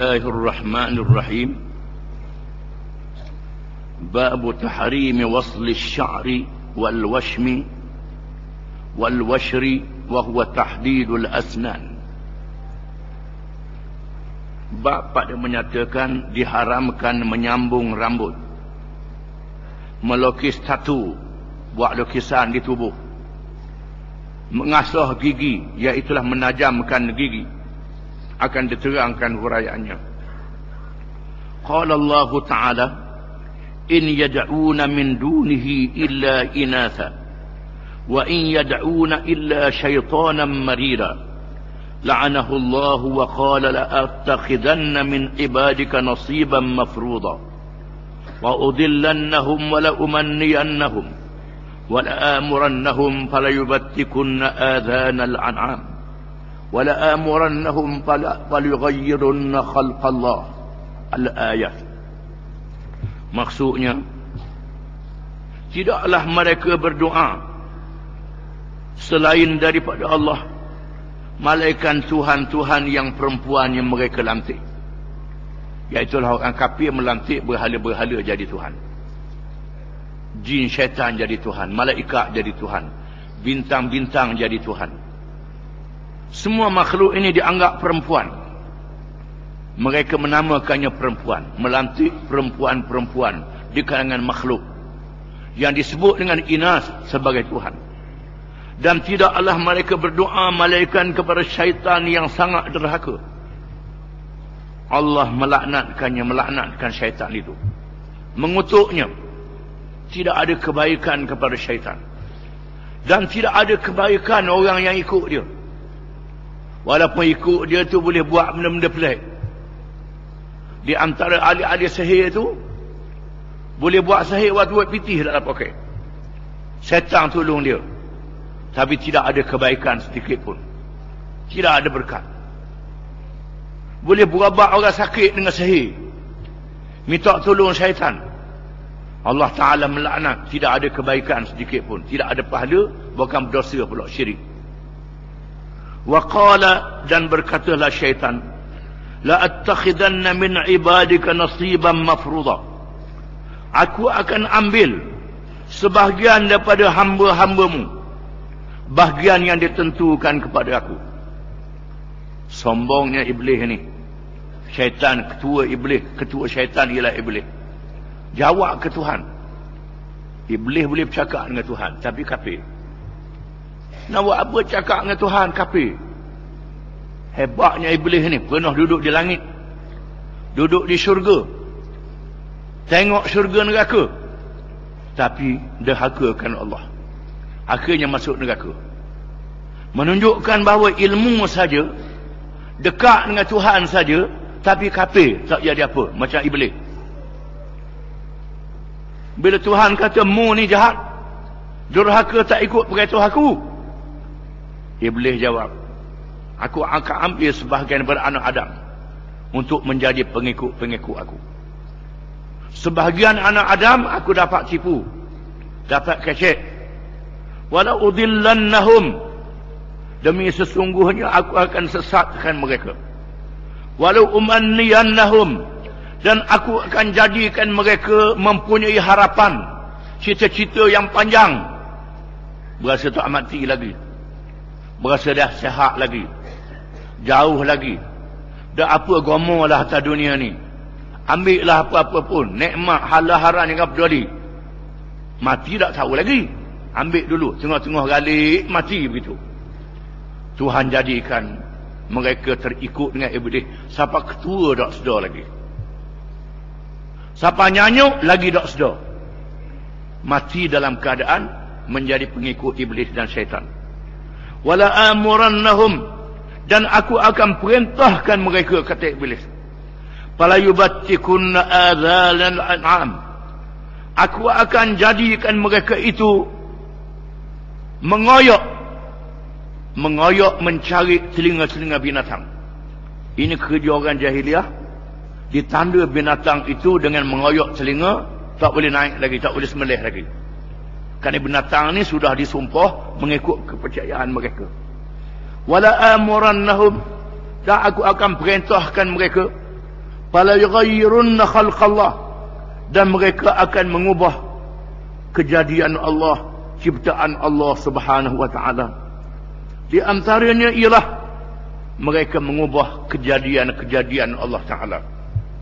الله الرحمن الرحيم باب تحريم وصل الشعر والوشم والوشر وهو تحديد الأسنان Bab pada menyatakan diharamkan menyambung rambut. Melukis tatu, buat lukisan di tubuh. Mengasah gigi, iaitulah menajamkan gigi akan diterangkan huraiannya. Qala Allah Ta'ala in yad'una min dunihi illa inatha wa in yad'una illa shaytanan marira. La'anahu Allah wa qala la'attakhidanna min ibadika nasiban mafruḍa. Wa udillannahum wa la'umanniyannahum wa ولآمرنهم فليغيرن خلق الله الآيات maksudnya tidaklah mereka berdoa selain daripada Allah malaikat Tuhan-Tuhan yang perempuan yang mereka lantik iaitulah orang kafir melantik berhala-berhala jadi Tuhan jin syaitan jadi Tuhan malaikat jadi Tuhan bintang-bintang jadi Tuhan semua makhluk ini dianggap perempuan. Mereka menamakannya perempuan. Melantik perempuan-perempuan di kalangan makhluk. Yang disebut dengan inas sebagai Tuhan. Dan tidaklah mereka berdoa malaikat kepada syaitan yang sangat derhaka. Allah melaknatkannya, melaknatkan syaitan itu. Mengutuknya. Tidak ada kebaikan kepada syaitan. Dan tidak ada kebaikan orang yang ikut dia. Walaupun ikut dia tu boleh buat benda-benda pelik. Di antara ahli-ahli sihir tu boleh buat sihir waktu buat pitih tak apa okey. Setan tolong dia. Tapi tidak ada kebaikan sedikit pun. Tidak ada berkat. Boleh berabak orang sakit dengan sihir. Minta tolong syaitan. Allah Ta'ala melaknat. Tidak ada kebaikan sedikit pun. Tidak ada pahala. Bukan berdosa pula syirik. Waqala dan berkatalah syaitan La attakhidanna min ibadika nasiban mafruḍa. Aku akan ambil sebahagian daripada hamba-hambamu bahagian yang ditentukan kepada aku. Sombongnya iblis ni. Syaitan ketua iblis Ketua syaitan ialah iblis. Jawab ke Tuhan? Iblis boleh bercakap dengan Tuhan Tapi kafir nak buat apa cakap dengan Tuhan kafir. Hebatnya iblis ni pernah duduk di langit. Duduk di syurga. Tengok syurga neraka. Tapi derhakakan Allah. Akhirnya masuk neraka. Menunjukkan bahawa ilmu saja dekat dengan Tuhan saja tapi kafir tak jadi apa macam iblis. Bila Tuhan kata mu ni jahat, durhaka tak ikut perintah aku. Iblis jawab, aku akan ambil sebahagian daripada anak Adam untuk menjadi pengikut-pengikut aku. Sebahagian anak Adam aku dapat tipu, dapat kecek. Walau udillannahum demi sesungguhnya aku akan sesatkan mereka. Walau umanniyannahum dan aku akan jadikan mereka mempunyai harapan cita-cita yang panjang berasa tak mati lagi berasa dah sehat lagi. Jauh lagi. Dah apa gomo lah atas dunia ni. Ambil lah apa-apa pun. Nikmat halal haram yang apa jadi mati tak tahu lagi. Ambil dulu. Tengah-tengah galik mati begitu. Tuhan jadikan mereka terikut dengan iblis siapa ketua tak sedar lagi. Siapa nyanyuk lagi tak sedar. Mati dalam keadaan menjadi pengikut iblis dan syaitan wala amurannahum. Dan aku akan perintahkan mereka kata iblis. Fala yubattikunna adzalan an'am. Aku akan jadikan mereka itu mengoyok mengoyok mencari telinga-telinga binatang. Ini kerja orang jahiliah. Ditanda binatang itu dengan mengoyok telinga tak boleh naik lagi tak boleh semelih lagi kerana binatang ni sudah disumpah mengikut kepercayaan mereka. Wala amurannahum dan aku akan perintahkan mereka. Fala yughayyirunna khalqallah dan mereka akan mengubah kejadian Allah ciptaan Allah Subhanahu wa taala. Di antaranya ialah mereka mengubah kejadian-kejadian Allah taala